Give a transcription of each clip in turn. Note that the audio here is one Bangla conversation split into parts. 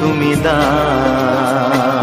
তুমি দাও।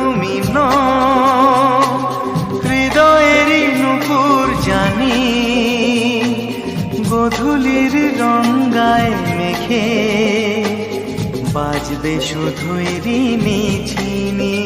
তুমি ন হৃদয়েরই নুপুর জানি গধূলির রঙ্গায় মেখে বাজবে শুধুই রিনি ঝিনি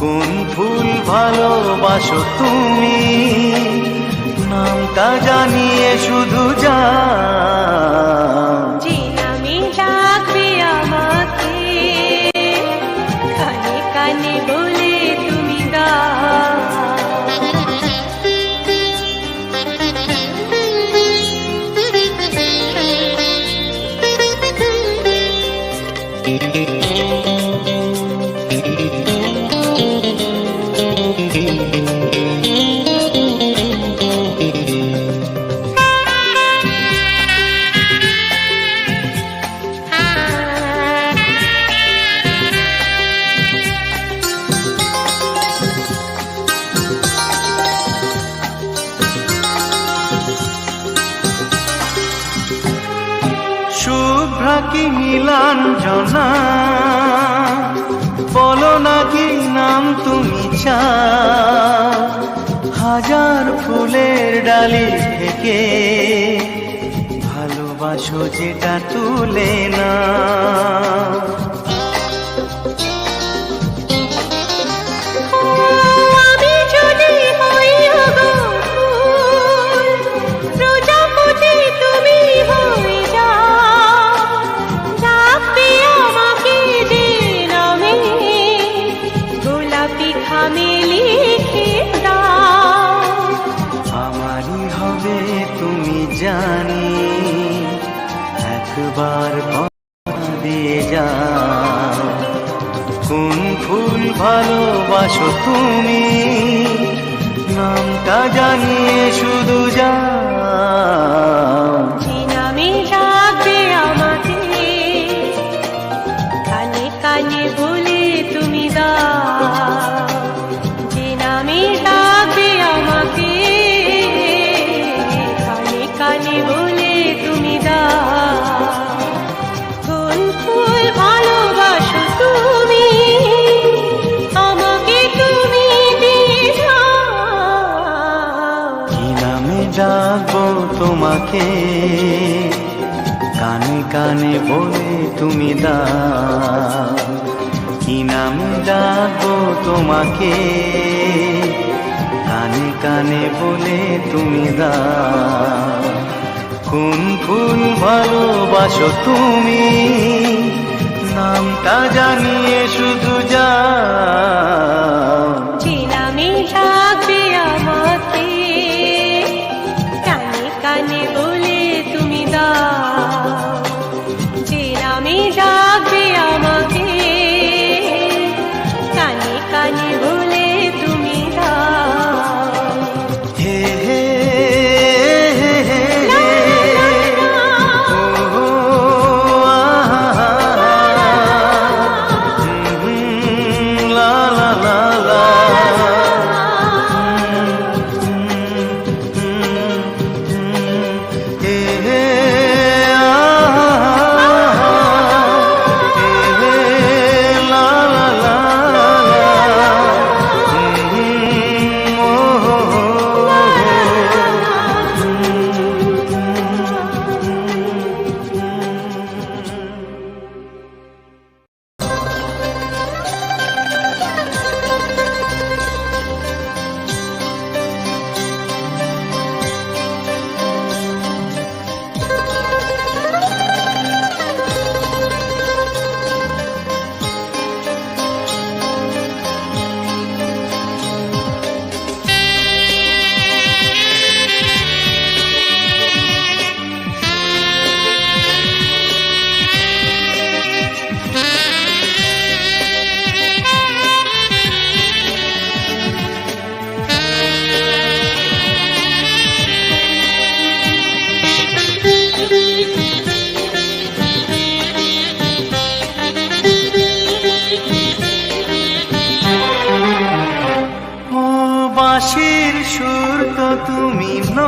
কোন ফুল ভালোবাসো তুমি? নামটা জানিয়ে শুধু যে। কি নীলাঞ্জনা বলো না কি নাম তুমি চা। হাজার ফুলের ডালি থেকে ভালোবাসো যেটা তুলে না। হবে তুমি জানি, একবার দিয়ে যাও। কোন ফুল ভালোবাসো তুমি? নামটা জানিয়ে শুধু যে ডাকবে আমাকে। কানে কানে বলে ডাকবো তোমাকে। কানে কানে বলে তুমি দাও। কি নাম ডাকবো তোমাকে? কানে কানে বলে তুমি দা কোন ফুল ভালোবাসো তুমি? নামটা জানিয়ে শুধু যা চিনামে তুমি ন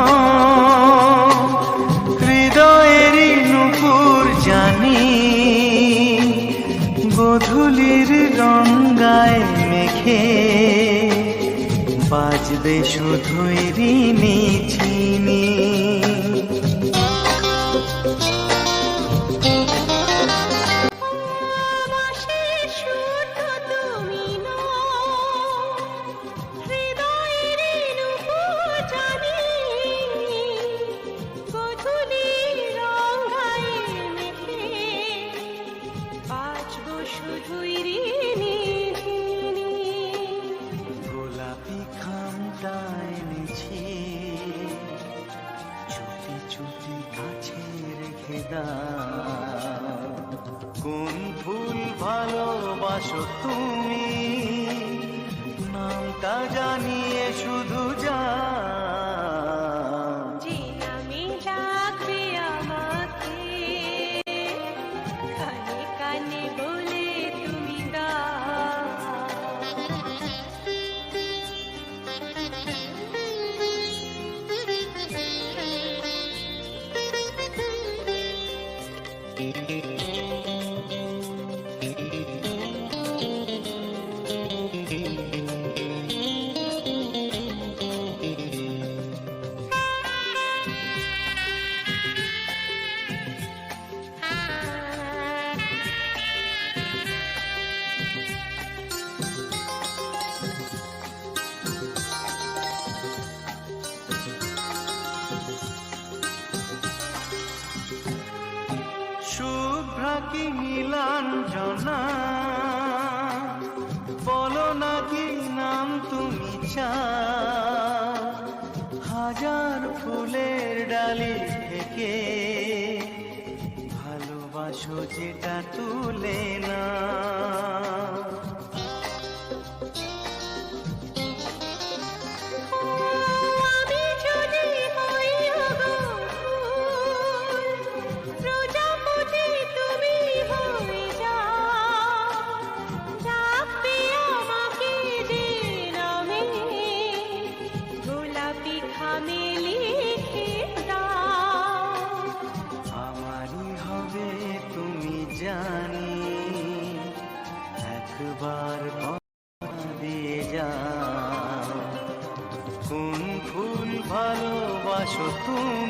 হৃদয়ের নুপুর জানি গধূলির রঙ্গায় মেখে বাজবে শুধুই রিনি ঝিনি ভালোবাসো তুমি। নামটা জানিয়ে তুমি হাজার ফুলের ডালি থেকে ভালোবাসো যেটা তুলে না। জানি একবার দিয়ে যাও কোন ফুল ভালোবাসো তুমি